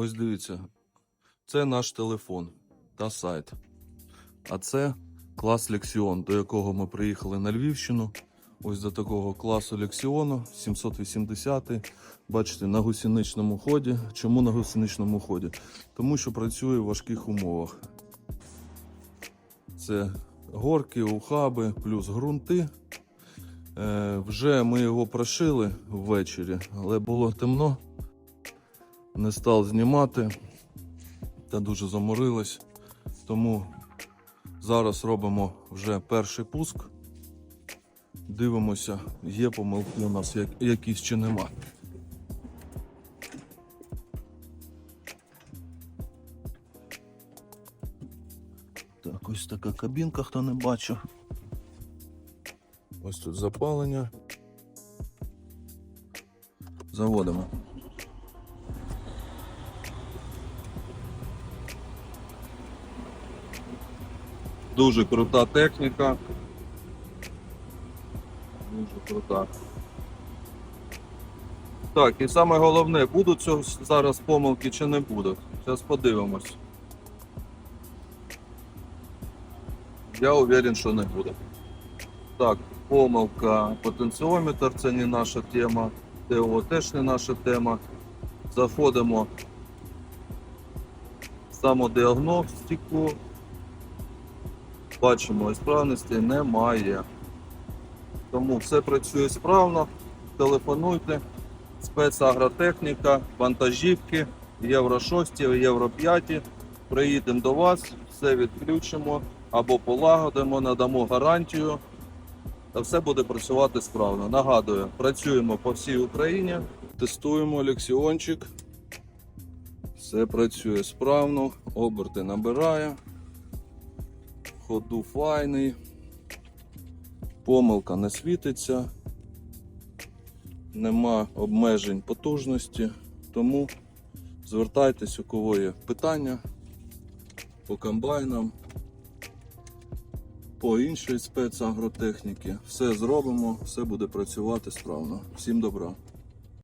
Ось дивіться, це наш телефон та сайт. А це клас Лексіон, до якого ми приїхали на Львівщину. Ось до такого класу Лексіону 780. Бачите, на гусеничному ході. Чому на гусеничному ході? Тому що працює в важких умовах. Це горки, ухаби, плюс ґрунти. Е, вже ми його прошили ввечері, але було темно. Не став знімати та дуже заморилось. Тому зараз робимо вже перший пуск. Дивимося, є помилки у нас якісь чи нема. Так, ось така кабінка, хто не бачив. Ось тут запалення. Заводимо. Дуже крута техніка. Дуже крута. Так, і саме головне, будуть цього зараз помилки чи не будуть. Зараз подивимось. Я уверен, що не буде. Так, помилка потенціометр це не наша тема. ТО теж не наша тема. Заходимо в самодіагностику. Бачимо, справності немає. Тому все працює справно. Телефонуйте. Спецагротехніка, вантажівки, Євро 6, Євро 5. Приїдемо до вас, все відключимо або полагодимо, надамо гарантію. Та все буде працювати справно. Нагадую, працюємо по всій Україні. Тестуємо лексіончик. Все працює справно, оберти набирає. Ходу файний. Помилка не світиться. Нема обмежень потужності. Тому звертайтесь, у кого є питання по комбайнам, по іншій спецагротехніці. Все зробимо, все буде працювати справно. Всім добра.